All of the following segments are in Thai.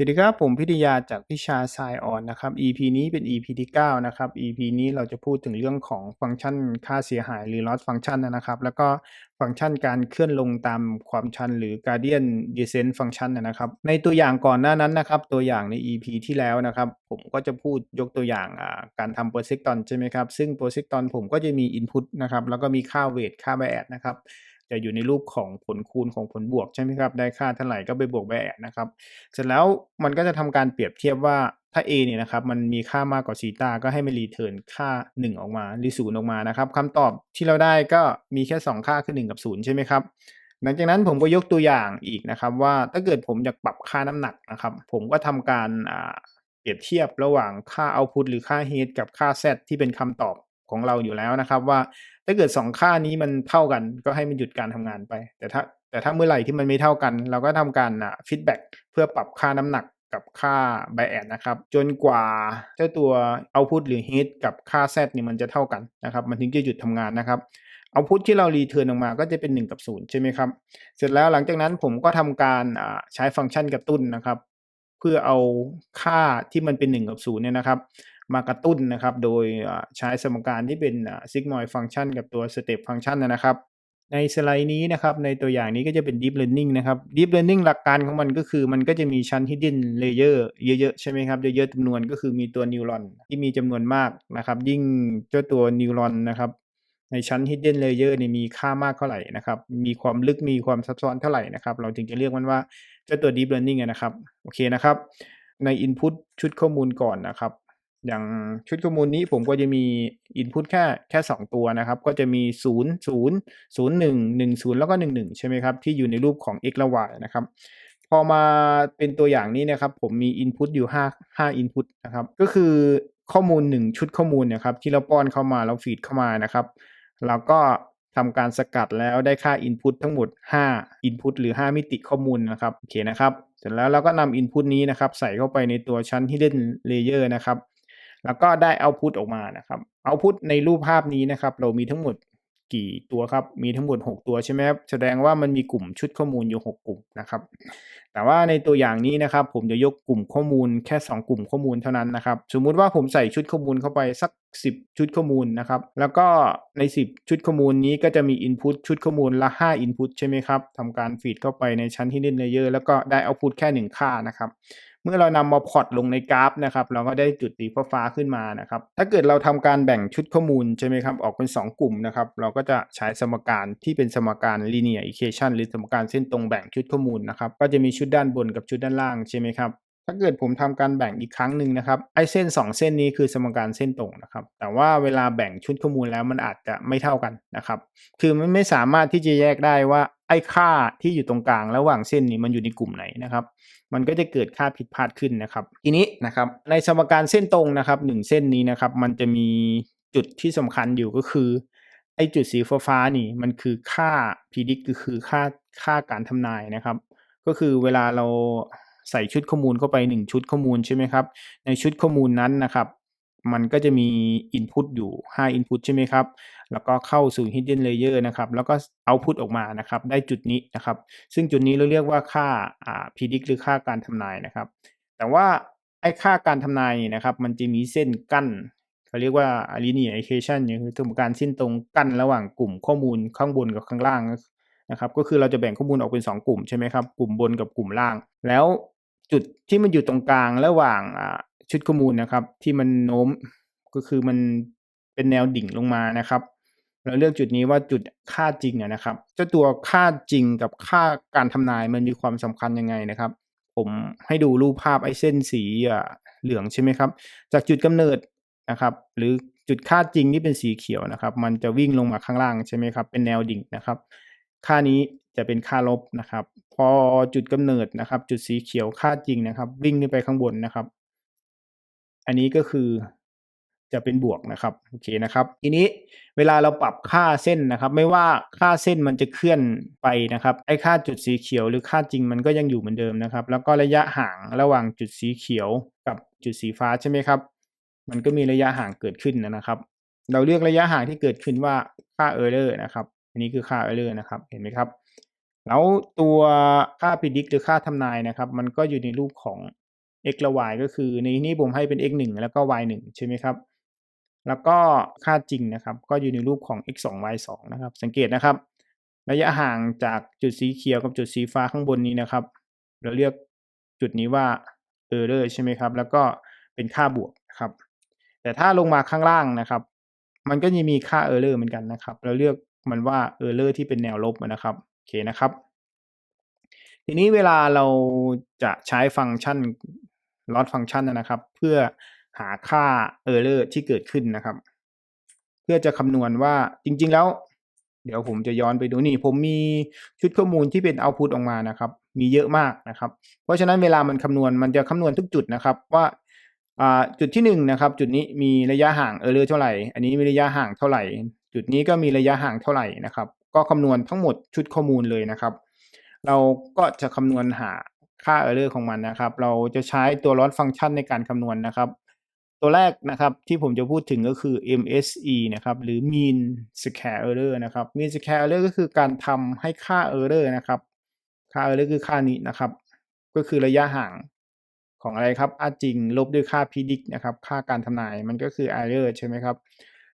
สวัสดีครับผมพิทยาจากพิชาไซออนนะครับ EP นี้เป็น EP ที่ 9 นะครับ EP นี้เราจะพูดถึงเรื่องของฟังก์ชันค่าเสียหายหรือ loss function นะครับ แล้วก็ฟังก์ชันการเคลื่อนลงตามความชันหรือ gradient descent function นะครับ ในตัวอย่างก่อนหน้านั้นนะครับ ตัวอย่างใน EP ที่แล้วนะครับ ผมก็จะพูดยกตัวอย่างการทำ persecton ใช่ไหมครับ ซึ่ง persecton ผมก็จะมี input นะครับ แล้วก็มีค่า weight ค่า bias นะครับ จะอยู่ในรูปของผลคูณของผลบวกใช่ไหมครับได้ค่าเท่าไหร่ก็ไปบวกไปแอดนะครับเสร็จแล้วมันก็จะทำการเปรียบเทียบว่าถ้า a เนี่ยนะครับมันมีค่ามากกว่าซีตาก็ให้มันรีเทิร์นค่า 1 ออกมาหรือศูนย์ออกมานะครับคำตอบที่เราได้ก็มีแค่ 2 ค่าคือ 1 กับ 0 ใช่ไหมครับหลังจากนั้นผมก็ยกตัวอย่างอีกนะครับ ว่าถ้าเกิดผมอยากปรับค่าน้ำหนักนะครับ ผมก็ทำการเปรียบเทียบระหว่างค่า output หรือค่า head กับค่า z ที่เป็นคำตอบ ของเราอยู่แล้วนะครับ ว่าถ้าเกิด 2 ค่านี้มันเท่ากันก็ให้มันหยุดการทำงานไป แต่ถ้าแต่ถ้าเมื่อไหร่ที่มันไม่เท่ากัน เราก็ทำการอ่าฟีดแบ็กเพื่อปรับค่าน้ำหนักกับค่าไบแอดนะครับ จนกว่าเจ้าตัว output หรือ head กับค่า z นี่มันจะเท่ากันนะครับ มันถึงจะหยุดทำงานนะครับเอาพุทที่เรารีเทิร์นออกมาก็จะเป็น 1 กับ 0 ใช่ไหมครับ เสร็จแล้วหลังจากนั้นผมก็ทำการใช้ฟังก์ชันกระตุ้นนะครับ เพื่อเอาค่าที่มันเป็น 1 กับ0เนี่ยนะครับ มากระตุ้นนะครับ โดยใช้สมการที่เป็น sigmoid function กับตัว step function นะครับ ในสไลด์นี้นะครับ ในตัวอย่างนี้ก็จะเป็น deep learning นะครับ deep learning หลักการของมันก็คือ มันก็จะมีชั้น hidden layer เยอะๆ ใช่ไหมครับ เยอะๆจำนวนก็คือมีตัวนิวรอนที่มีจำนวนมากนะครับ ยิ่งเจ้าตัวนิวรอนนะครับในชั้น hidden layer นี่มีค่ามากเท่าไหร่นะครับ มีความลึกมีความซับซ้อนเท่าไหร่นะครับ เราถึงจะเรียกมันว่าเจ้าตัว deep learning นะครับ โอเคนะครับ ใน input ชุดข้อมูลก่อนนะครับ อย่างชุดข้อมูลนี้ผมก็จะมี Input แค่แค่ 2 ตัวนะครับ ก็จะมี 0 0 0 1 1 0 แล้วก็ 1 1 ใช่ไหมครับ ที่อยู่ในรูปของ x และ y นะครับ พอมาเป็นตัวอย่างนี้นะครับ ผมมี Input อยู่ 5 5 Input นะครับ ก็คือข้อมูล 1 ชุดข้อมูลนะครับ ที่เราป้อนเข้ามาเราฟีดเข้ามานะครับเราก็ทำการสกัดแล้วได้ค่า Input ทั้งหมด 5 Input หรือ 5 มิติข้อมูลนะครับโอเคนะครับเสร็จแล้วเราก็นำ Input นี้นะครับ ใส่เข้าไปในตัวชั้น Hidden Layer นะครับ แล้วก็ได้เอาพุทออกมานะครับเอาพุทในรูปภาพนี้นะครับ เรามีทั้งหมดกี่ตัวครับ มีทั้งหมด 6 ตัวใช่ไหมครับ แสดงว่ามันมีกลุ่มชุดข้อมูลอยู่ 6 กลุ่มนะครับแต่ว่าในตัวอย่างนี้นะครับ ผมจะยกกลุ่มข้อมูลแค่ 2 กลุ่มข้อมูลเท่านั้นนะครับ สมมุติว่าผมใส่ชุดข้อมูลเข้าไปสัก 10 ชุดข้อมูลนะครับ แล้วก็ใน 10 ชุดข้อมูลนี้ก็จะมี Input ชุดข้อมูลละ 5 Input ใช่ไหมครับทำการฟีดเข้าไปในชั้นที่เล่นเลเยอร์แล้วก็ได้เอาพุตแค่ 1 ค่านะครับเมื่อเรานำมาพอร์ตลงในกราฟนะครับ เราก็ได้จุดสีฟ้าขึ้นมานะครับ ถ้าเกิดเราทำการแบ่งชุดข้อมูลใช่ไหมครับ ออกเป็น 2 กลุ่มนะครับ เราก็จะใช้สมการที่เป็นสมการ linear equation หรือสมการเส้นตรงแบ่งชุดข้อมูลนะครับ ก็จะมีชุดด้านบนกับชุดด้านล่างใช่ไหมครับถ้าเกิดผมทำการแบ่งอีกครั้งหนึ่งนะครับไอ้เส้น 2 เส้นนี้คือสมการเส้นตรงนะครับ แต่ว่าเวลาแบ่งชุดข้อมูลแล้วมันอาจจะไม่เท่ากันนะครับ คือมันไม่สามารถที่จะแยกได้ว่าไอ้ค่าที่อยู่ตรงกลางระหว่างเส้นนี้มันอยู่ในกลุ่มไหนนะครับ มันก็จะเกิดค่าผิดพลาดขึ้นนะครับ ทีนี้นะครับในสมการเส้นตรงนะครับหนึ่งเส้นนี้นะครับมันจะมีจุดที่สำคัญอยู่ก็คือไอ้จุดสีฟ้านี่มันคือค่า predict ก็คือค่าค่าการทำนายนะครับ ก็คือเวลาเราใส่ชุดข้อมูลเข้าไป 1 ชุดข้อมูลใช่ไหมครับ ในชุดข้อมูลนั้นนะครับ มันก็จะมี Input อยู่ 5 Input ใช่ไหมครับ แล้วก็เข้าสู่ Hidden Layer นะครับ แล้วก็ Output ออกมานะครับ ได้จุดนี้นะครับ ซึ่งจุดนี้เราเรียกว่าค่าอ่า predict หรือค่าการทำนายนะครับ แต่ว่าไอ้ค่าการทำนายนะครับ มันจะมีเส้นกั้นเขาเรียกว่า linear equation เนี่ยคือสมการเส้นตรงกั้นระหว่างกลุ่มข้อมูลข้างบนกับข้างล่าง นะครับก็คือเราจะแบ่งข้อมูลออกเป็น 2 กลุ่มใช่ไหมครับกลุ่มบนกับกลุ่มล่าง แล้วจุดที่มันอยู่ตรงกลางระหว่างชุดข้อมูลนะครับ ที่มันโน้มก็คือมันเป็นแนวดิ่งลงมานะครับเราเลือกจุดนี้ว่าจุดค่าจริงนะครับเจ้าตัวค่าจริงกับค่าการทำนายมันมีความสำคัญยังไงนะครับ ผมให้ดูรูปภาพไอ้เส้นสีเหลืองใช่ไหมครับ จากจุดกำเนิดนะครับ หรือจุดค่าจริงที่เป็นสีเขียวนะครับ มันจะวิ่งลงมาข้างล่างใช่ไหมครับ เป็นแนวดิ่งนะครับ ค่านี้จะเป็นค่าลบนะครับ พอจุดกำเนิดนะครับ จุดสีเขียวค่าจริงนะครับ วิ่งขึ้นไปข้างบนนะครับ อันนี้ก็คือจะเป็นบวกนะครับโอเคนะครับ ทีนี้เวลาเราปรับค่าเส้นนะครับ ไม่ว่าค่าเส้นมันจะเคลื่อนไปนะครับไอ้ค่าจุดสีเขียวหรือค่าจริงมันก็ยังอยู่เหมือนเดิมนะครับ แล้วก็ระยะห่างระหว่างจุดสีเขียวกับจุดสีฟ้าใช่ไหมครับ มันก็มีระยะห่างเกิดขึ้นนะครับ เราเรียกระยะห่างที่เกิดขึ้นว่าค่าเออร์เลอร์นะครับ อันนี้คือค่าเออร์เลอร์นะครับเห็นไหมครับ แล้วตัวค่าพิดิกหรือค่าทำนายนะครับ มันก็อยู่ในรูปของ x และ y ก็คือในนี้ผมให้เป็น x 1แล้วก็ y 1ใช่ไหมครับ แล้วก็ค่าจริงนะครับ ก็อยู่ในรูปของ x 2 y 2นะครับ สังเกตนะครับ ระยะห่างจากจุดสีเขียวกับจุดสีฟ้าข้างบนนี้นะครับ เราเรียกจุดนี้ว่า error ใช่ไหมครับ แล้วก็เป็นค่าบวกนะครับ แต่ถ้าลงมาข้างล่างนะครับ มันก็จะมีค่า error เหมือนกันนะครับ เราเรียก มันว่า error ที่เป็นแนวลบนะครับโอเคนะครับ ทีนี้เวลาเราจะใช้ฟังก์ชัน loss function นะครับ เพื่อหาค่า error ที่เกิดขึ้นนะครับ เพื่อจะคำนวณว่าจริง ๆ แล้ว เดี๋ยวผมจะย้อนไปดูนี่ ผมมีชุดข้อมูลที่เป็น output ออกมานะครับ มีเยอะมากนะครับ เพราะฉะนั้นเวลามันคำนวณมันจะคำนวณทุกจุดนะครับว่าจุดที่1นนะครับจุดนี้มีระยะห่าง error เท่าไหร่ อันนี้มีระยะห่างเท่าไหร่ จุดนี้ก็มีระยะห่างเท่าไหร่นะครับ ก็คำนวณทั้งหมดชุดข้อมูลเลยนะครับ เราก็จะคำนวณหาค่า error ของมันนะครับ เราจะใช้ตัว loss function ในการคำนวณนะครับ ตัวแรกนะครับที่ผมจะพูดถึงก็คือ MSE นะครับ หรือ mean square error นะครับ mean square error ก็คือการทำให้ค่า error นะครับ ค่า error คือค่านี้นะครับ ก็คือระยะห่างของอะไรครับ ค่าจริงลบด้วยค่า predict นะครับ ค่าการทำนายมันก็คือ error ใช่ไหมครับ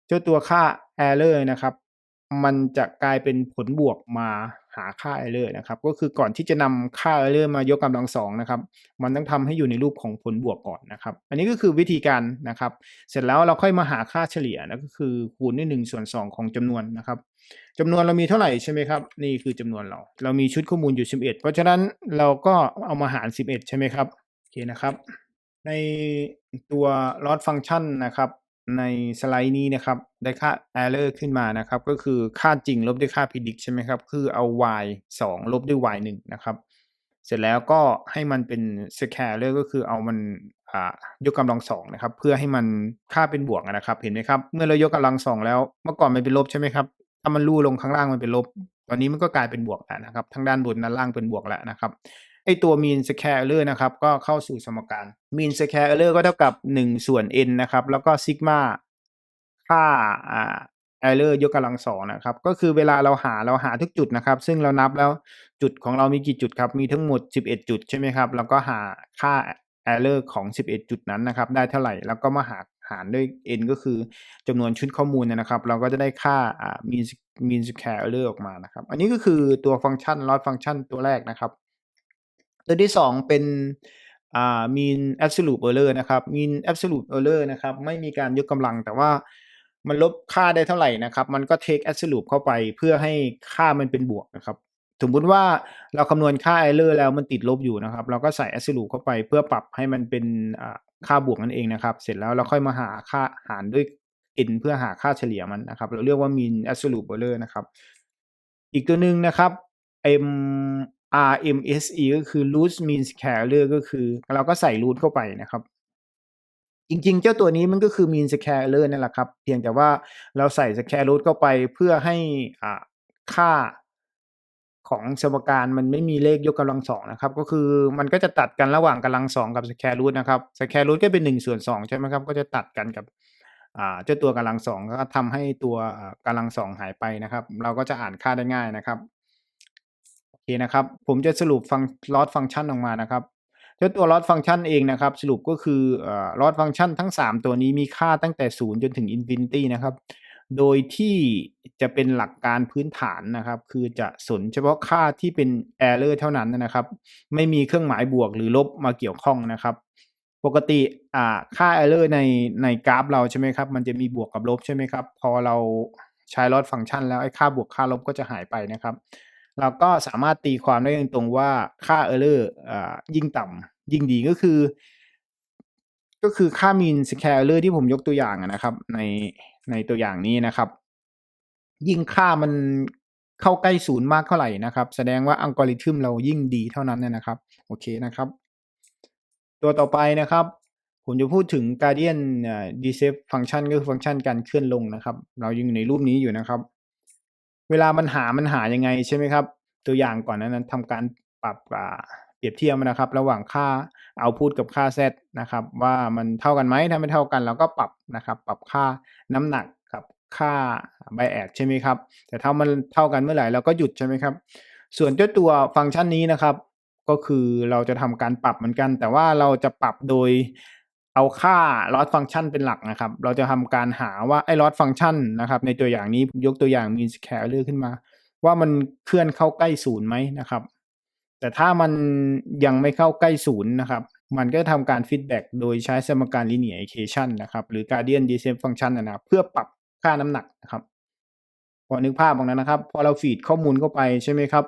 เจ้าตัวค่า error นะครับ มันจะกลายเป็นผลบวกมาหาค่า error นะครับ ก็คือก่อนที่จะนำค่า error มายกกำลังสองนะครับ มันต้องทำให้อยู่ในรูปของผลบวกก่อนนะครับ อันนี้ก็คือวิธีการนะครับ เสร็จแล้วเราค่อยมาหาค่าเฉลี่ยนะก็คือคูณด้วย1ส่วน2 ของจำนวนนะครับจำนวนเรามีเท่าไหร่ใช่ไหมครับ นี่คือจำนวนเรา เรามีชุดข้อมูลอยู่ 11 เพราะฉะนั้นเราก็เอามาหาร 11 ใช่ไหมครับโอเคนะครับ ในตัว loss function นะครับ ในสไลด์นี้นะครับ ได้ค่า error ขึ้นมานะครับ ก็คือค่าจริงลบด้วยค่า predict ใช่ไหมครับ คือเอา y 2 ลบด้วย y 1นะครับ เสร็จแล้วก็ให้มันเป็น square error ก็คือเอามันยกกำลังสองนะครับ เพื่อให้มันค่าเป็นบวกนะครับ เห็นไหมครับ เมื่อเรายกกำลังสองแล้ว เมื่อก่อนมันเป็นลบใช่ไหมครับ ถ้ามันลู่ลงข้างล่างมันเป็นลบ ตอนนี้มันก็กลายเป็นบวกแล้วนะครับ ทั้งด้านบนด้านล่างเป็นบวกแล้วนะครับ ไอตัว mean square error นะครับ ก็เข้าสู่สมการ mean square error ก็เท่ากับ 1 ส่วน n นะครับ แล้วก็ sigma ค่าอ่า error ยกกำลังสองนะครับ ก็คือเวลาเราหาเราหาทุกจุดนะครับ ซึ่งเรานับแล้วจุดของเรามีกี่จุดครับ มีทั้งหมด 11 จุดใช่ไหมครับ แล้วก็หาค่า error ของ 11 จุดนั้นนะครับ ได้เท่าไหร่ แล้วก็มาหาหารด้วย n ก็คือจำนวนชุดข้อมูลนะครับ เราก็จะได้ค่าอ่า mean mean square error ออกมานะครับ อันนี้ก็คือตัวฟังก์ชัน loss function ตัวแรกนะครับ ตัวที่ 2 เป็นอ่า mean absolute error นะครับ mean absolute error นะครับ ไม่มีการยกกำลังแต่ว่ามันลบค่าได้เท่าไหร่นะครับ มันก็ take absolute เข้าไปเพื่อให้ค่ามันเป็นบวกนะครับสมมติว่าเราคำนวณค่า error แล้วมันติดลบอยู่นะครับ เราก็ใส่ absolute เข้าไปเพื่อปรับให้มันเป็นอ่าค่าบวกนั่นเองนะครับ เสร็จแล้วเราค่อยมาหาค่าหารด้วย n เพื่อหาค่าเฉลี่ยมันนะครับ เราเรียกว่า mean absolute error นะครับ อีกตัวหนึ่งนะครับ m RMSE ก็คือ root Mean Square ก็คือเราก็ใส่ root เข้าไปนะครับ จริงๆ เจ้าตัวนี้มันก็คือ mean square error นั่นแหละครับ เพียงแต่ว่าเราใส่ square root เข้าไปเพื่อให้อ่าค่าของสมการมันไม่มีเลขยกกำลังสองนะครับ ก็คือมันก็จะตัดกันระหว่างกำลังสองกับ square root นะครับ square root ก็เป็น1ส่วน2ใช่ไหมครับ ก็จะตัดกันกับเจ้าตัวกำลังสองก็ทำให้ตัวกำลังสองหายไปนะครับ เราก็จะอ่านค่าได้ง่ายนะครับ เคนะครับ ผมจะสรุปฟัง loss function ออกมานะครับเจ้าตัว loss function เองนะครับ สรุปก็คือเอ่อ loss function ทั้ง 3 ตัวนี้มีค่าตั้งแต่ 0 จนถึง infinity นะครับ โดยที่จะเป็นหลักการพื้นฐานนะครับ คือจะสนเฉพาะค่าที่เป็น error เท่านั้นนะครับ ไม่มีเครื่องหมายบวกหรือลบมาเกี่ยวข้องนะครับ ปกติอ่าค่า error ในในกราฟเราใช่ไหมครับ มันจะมีบวกกับลบใช่ไหมครับ พอเราใช้ loss function แล้วไอ้ค่าบวกค่าลบก็จะหายไปนะครับ เราก็สามารถตีความได้ตรงๆว่าค่า error อ่ายิ่งต่ำยิ่งดีก็คือ ก็คือค่า mean square error ที่ผมยกตัวอย่างนะครับ ในในตัวอย่างนี้นะครับ ยิ่งค่ามันเข้าใกล้ศูนย์มากเท่าไหร่นะครับ แสดงว่าอัลกอริทึมเรายิ่งดีเท่านั้นนะครับ โอเคนะครับ ตัวต่อไปนะครับ ผมจะพูดถึง Gradient Descent Function ก็คือฟังก์ชันการเคลื่อนลงนะครับ เรายังอยู่ในรูปนี้อยู่นะครับ เวลามันหามันหายังไงใช่ไหมครับ ตัวอย่างก่อนนั้นทำการปรับเปรียบเทียบนะครับ ระหว่างค่า output กับค่า z นะครับ ว่ามันเท่ากันไหมถ้าไม่เท่ากันเราก็ปรับนะครับ ปรับค่าน้ำหนักกับค่า bias ใช่ไหมครับ แต่ถ้ามันเท่ากันเมื่อไหร่เราก็หยุดใช่ไหมครับ ส่วนเจ้าตัวฟังก์ชันนี้นะครับ ก็คือเราจะทำการปรับเหมือนกัน แต่ว่าเราจะปรับโดย เอาค่า loss function เป็นหลักนะครับ เราจะทำการหาว่าไอ้ loss function นะครับ ในตัวอย่างนี้ยกตัวอย่าง mean square ขึ้นมา ว่ามันเคลื่อนเข้าใกล้ศูนย์ไหมนะครับ แต่ถ้ามันยังไม่เข้าใกล้ศูนย์นะครับ มันก็ทำการ feedback โดยใช้สมการ linear equation นะครับ หรือ gradient descent function นะครับ เพื่อปรับค่าน้ำหนักนะครับ พอนึกภาพตรงนั้นนะครับ พอเราฟีดข้อมูลเข้าไปใช่ไหมครับ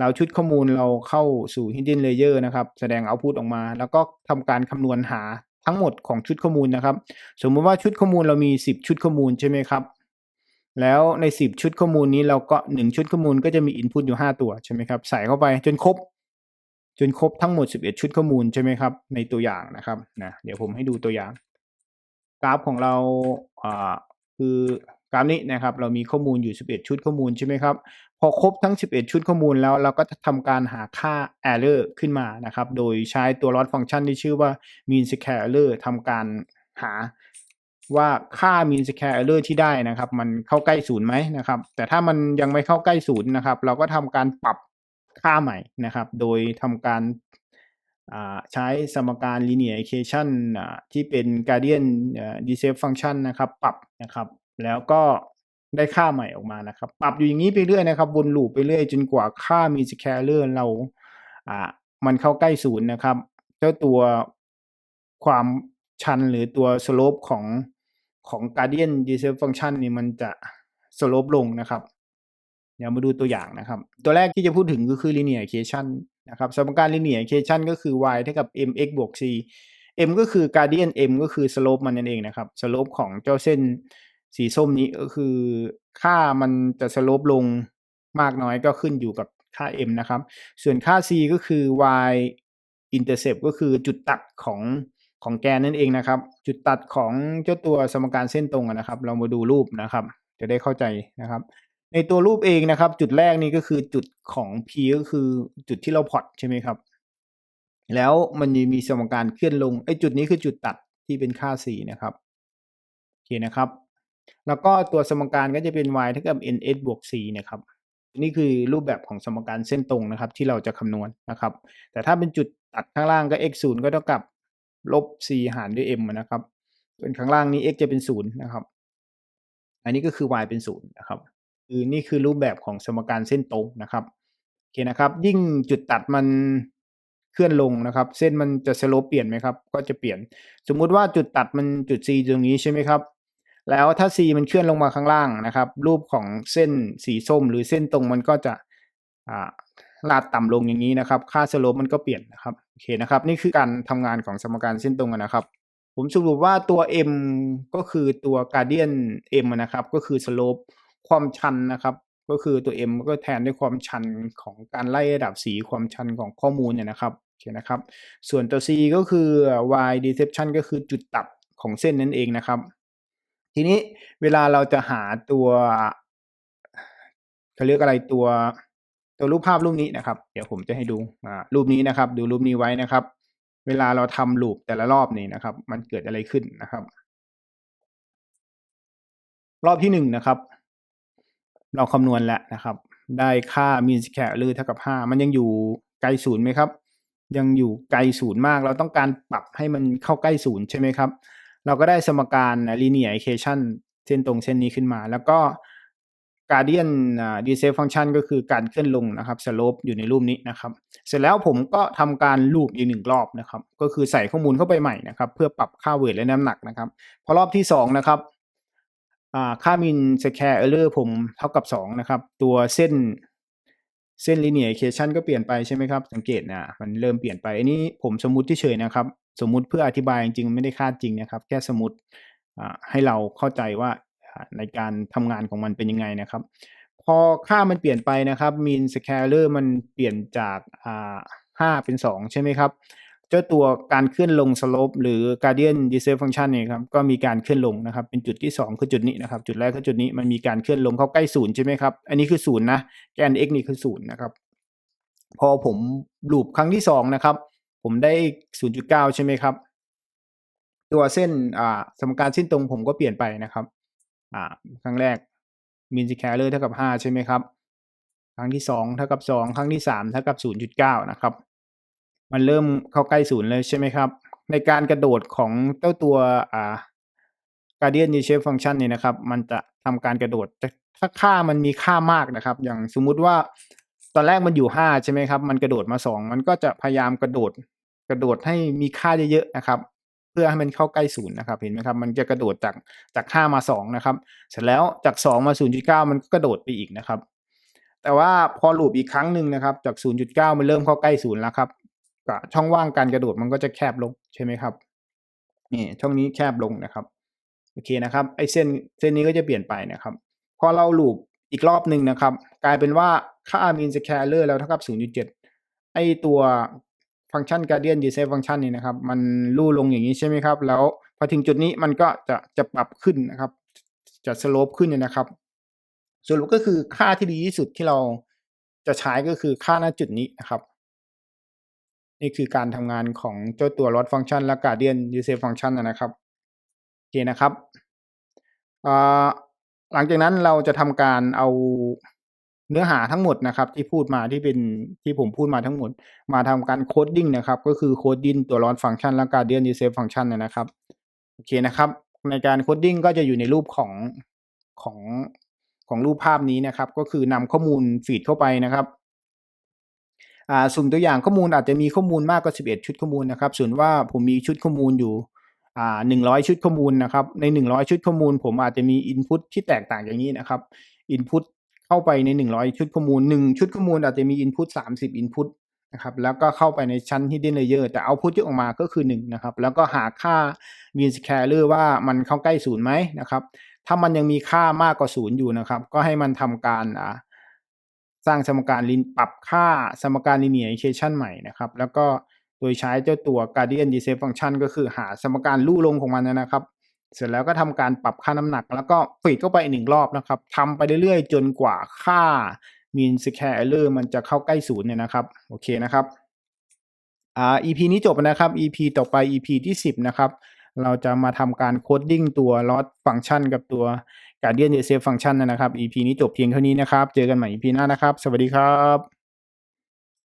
เราชุดข้อมูลเราเข้าสู่ hidden layer นะครับ แสดง output ออกมา แล้วก็ทำการคำนวณหา ทั้งหมดของชุดข้อมูลนะครับ สมมุติว่าชุดข้อมูลเรามี 10 ชุดข้อมูลใช่ไหมครับ แล้วใน 10 ชุดข้อมูลนี้เราก็ 1 ชุดข้อมูลก็จะมี input อยู่ 5 ตัวใช่ไหมครับ ใส่เข้าไปจนครบ จนครบทั้งหมด 11 ชุดข้อมูลใช่ไหมครับ ในตัวอย่างนะครับนะเดี๋ยวผมให้ดูตัวอย่าง กราฟของเราอ่าคือ ราฟนี้นะครับเรามีข้อมูลอยู่ 11 ชุดข้อมูลใช่ไหมครับพอครบทั้ง 11 ชุดข้อมูลแล้วเราก็จะทำการหาค่า error ขึ้นมานะครับโดยใช้ตัว loss function ที่ชื่อว่า mean square error ทำการหาว่าค่า mean square error ที่ได้นะครับ มันเข้าใกล้ศูนย์ไหมนะครับ แต่ถ้ามันยังไม่เข้าใกล้ศูนย์นะครับ เราก็ทำการปรับค่าใหม่นะครับ โดยทำการใช้สมการ linear equation ที่เป็น gradient descent function นะครับ ปรับนะครับ แล้วก็ได้ค่าใหม่ออกมานะครับ ปรับอยู่อย่างนี้ไปเรื่อยนะครับ วนลูปไปเรื่อยจนกว่าค่า mean square error เราอ่ามันเข้าใกล้ศูนย์นะครับ เจ้าตัวความชันหรือตัว slope ของของ gradient descent function นี่มันจะ slope ลงนะครับ เดี๋ยวมาดูตัวอย่างนะครับ ตัวแรกที่จะพูดถึงก็คือ linear equation นะครับสมการ linear equation ก็คือ y เท่ากับ mx บวก c m ก็คือ gradient m ก็คือ slope มันนั่นเองนะครับ slope ของเจ้าเส้น สีส้มนี้ก็คือค่ามันจะ slope ลงมากน้อยก็ขึ้นอยู่กับค่า m นะครับ ส่วนค่า c ก็คือ y intercept ก็คือจุดตัดของของแกนนั่นเองนะครับ จุดตัดของเจ้าตัวสมการเส้นตรงนะครับ เรามาดูรูปนะครับ จะได้เข้าใจนะครับ ในตัวรูปเองนะครับ จุดแรกนี่ก็คือจุดของ p ก็คือจุดที่เราพอตใช่ไหมครับ แล้วมันมีสมการเคลื่อนลงไอ้จุดนี้คือจุดตัดที่เป็นค่า c นะครับโอเคนะครับ แล้วก็ตัวสมการก็จะเป็น y เท่ากับ ns บวก c นะครับ นี่คือรูปแบบของสมการเส้นตรงนะครับ ที่เราจะคำนวณนะครับ แต่ถ้าเป็นจุดตัดข้างล่างก็ x 0ก็เท่ากับลบ c หารด้วย m นะครับ ส่วนข้างล่างนี้ x จะเป็นศูนย์นะครับ อันนี้ก็คือ y เป็นศูนย์นะครับ คือนี่คือรูปแบบของสมการเส้นตรงนะครับ โอเคนะครับ ยิ่งจุดตัดมันเคลื่อนลงนะครับ เส้นมันจะสโลปเปลี่ยนไหมครับ ก็จะเปลี่ยน สมมุติว่าจุดตัดมันจุด c ตรงนี้ใช่ไหมครับ แล้วถ้า c มันเคลื่อนลงมาข้างล่างนะครับ รูปของเส้นสีส้ม หรือเส้นตรงมันก็จะลาดต่ำลงอย่างนี้นะครับ ค่าสโลปมันก็เปลี่ยนนะครับโอเคนะครับ นี่คือการทำงานของสมการเส้นตรงนะครับ ผมสรุปว่าตัว m ก็คือตัว gradient m นะครับ ก็คือ slope ความชันนะครับ ก็คือตัว m ก็แทนด้วยความชันของการไล่ระดับสีความชันของข้อมูลเนี่ยนะครับโอเคนะครับ ส่วนตัว c ก็คือ y deception ก็คือจุดตัดของเส้นนั่นเองนะครับ ทีนี้เวลาเราจะหาตัวเขาเรียกอะไรตัวตัวรูปภาพรูปนี้นะครับ เดี๋ยวผมจะให้ดูอ่ารูปนี้นะครับ ดูรูปนี้ไว้นะครับ เวลาเราทำลูปแต่ละรอบนี่นะครับ มันเกิดอะไรขึ้นนะครับ รอบที่หนึ่งนะครับ เราคำนวณแล้วนะครับ ได้ค่า mean square error เท่ากับห้ามันยังอยู่ไกลศูนย์ไหมครับ ยังอยู่ไกลศูนย์มาก เราต้องการปรับให้มันเข้าใกล้ศูนย์ใช่ไหมครับ เราก็ได้สมการ linear equation เส้นตรงเส้นนี้ขึ้นมา แล้วก็ gradient descent function ก็คือการเคลื่อนลงนะครับ slope อยู่ในรูปนี้นะครับ เสร็จแล้วผมก็ทำการลูปอีกหนึ่งรอบนะครับ ก็คือใส่ข้อมูลเข้าไปใหม่นะครับ เพื่อปรับค่าเวทและน้ำหนักนะครับ พอรอบที่สองนะครับอ่าค่า mean square error ผมเท่ากับสองนะครับ ตัวเส้นเส้น linear equation ก็เปลี่ยนไปใช่ไหมครับ สังเกตนะมันเริ่มเปลี่ยนไป อันนี้ผมสมมุติเฉยนะครับ สมมุติเพื่ออธิบายจริงๆไม่ได้คาดจริงนะครับ แค่สมมติให้เราเข้าใจว่าในการทำงานของมันเป็นยังไงนะครับ พอค่ามันเปลี่ยนไปนะครับ mean square error มันเปลี่ยนจากอ่าห้าเป็นสองใช่ไหมครับเจ้าตัวการเคลื่อนลง slope หรือ gradient descent function เนี่ยครับก็มีการเคลื่อนลงนะครับ เป็นจุดที่สองคือจุดนี้นะครับ จุดแรกคือจุดนี้มันมีการเคลื่อนลงเข้าใกล้ศูนย์ใช่ไหมครับ อันนี้คือศูนย์นะแกน x นี่คือศูนย์นะครับ พอผมลูปครั้งที่สองนะครับ ผมได้ 0.9 ใช่ไหมครับ ตัวเส้นอ่าสมการเส้นตรงผมก็เปลี่ยนไปนะครับอ่าครั้งแรก mean square error เท่ากับ 5 ใช่ไหมครับ ครั้งที่ 2 เท่ากับ 2 ครั้งที่ 3 เท่ากับ 0.9 นะครับ มันเริ่มเข้าใกล้ศูนย์เลยใช่ไหมครับ ในการกระโดดของเจ้าตัวอ่า Guardian y Shape Function เนี่ยนะครับ มันจะทำการกระโดดถ้าค่ามันมีค่ามากนะครับ อย่างสมมุติว่าตอนแรกมันอยู่ 5 ใช่ไหมครับ มันกระโดดมา 2 มันก็จะพยายามกระโดด กระโดดให้มีค่าเยอะๆนะครับ เพื่อให้มันเข้าใกล้ศูนย์นะครับเห็นไหมครับมันจะกระโดดจากจาก5มา2นะครับเสร็จแล้วจาก 2 มา 0.9 มันก็กระโดดไปอีกนะครับ แต่ว่าพอลูปอีกครั้งหนึ่งนะครับ จาก 0.9 มันเริ่มเข้าใกล้ศูนย์แล้วครับช่องว่างการกระโดดมันก็จะแคบลงใช่ไหมครับนี่ช่องนี้แคบลงนะครับโอเคนะครับไอ้เส้นเส้นนี้ก็จะเปลี่ยนไปนะครับ พอเราลูปอีกรอบหนึ่งนะครับ กลายเป็นว่าค่า mean scalar แล้วเท่ากับ 0.7 ไอ้ตัว ฟังก์ชัน Guardian Descent Function นี่นะครับ มันลู่ลงอย่างนี้ใช่ไหมครับ แล้วพอถึงจุดนี้มันก็จะจะปรับขึ้นนะครับ จะสโลปขึ้นเนี่ยนะครับสรุปก็คือค่าที่ดีที่สุดที่เราจะใช้ก็คือค่าณจุดนี้นะครับ นี่คือการทำงานของเจ้าตัว loss function และ guardian descent function นะครับโอเคนะครับหลังจากนั้นเราจะทำการเอา เนื้อหาทั้งหมดนะครับที่พูดมาที่เป็นที่ผมพูดมาทั้งหมด มาทำการโคดดิ้งนะครับ ก็คือโคดดิ้งตัว loss function และ guardian descent function นะครับโอเคนะครับ ในการโคดดิ้งก็จะอยู่ในรูปของของของรูปภาพนี้นะครับ ก็คือนำข้อมูลฟีดเข้าไปนะครับอ่าสุ่มตัวอย่างข้อมูลอาจจะมีข้อมูลมากกว่า 11 ชุดข้อมูลนะครับ ส่วนว่าผมมีชุดข้อมูลอยู่อ่า100ชุดข้อมูลนะครับ ใน 100 ชุดข้อมูล ผมอาจจะมี input ที่แตกต่างอย่างนี้นะครับ input เข้าไปใน 100 ชุดข้อมูล 1 ชุดข้อมูลอาจจะมี input 30 input นะครับแล้วก็เข้าไปในชั้น hidden layer แต่ output ที่ออกมาก็คือ1นะครับแล้วก็หาค่า mean scalar ว่ามันเข้าใกล้ศูนย์ไหมนะครับถ้ามันยังมีค่ามากกว่าศูนย์อยู่นะครับ ก็ให้มันทำการอ่าสร้างสมการลินปรับค่าสมการ linear equation ใหม่นะครับ แล้วก็โดยใช้เจ้าตัว Guardian Descent Function ก็คือหาสมการลู่ลงของมันนะครับ เสร็จแล้วก็ทำการปรับค่าน้ำหนัก แล้วก็ฟีดเข้าไปอีกหนึ่งรอบนะครับทำไปเรื่อยๆ จนกว่าค่า mean square error มันจะเข้าใกล้ศูนย์เนี่ยนะครับ โอเคนะครับอ่า EP นี้จบนะครับ EP ต่อไป EP ที่ 10 นะครับ เราจะมาทำการโคดดิ้งตัว loss function กับตัว Guardian Descent Function นะครับ EP นี้จบเพียงเท่านี้นะครับ เจอกันใหม่ EP หน้านะครับ สวัสดีครับ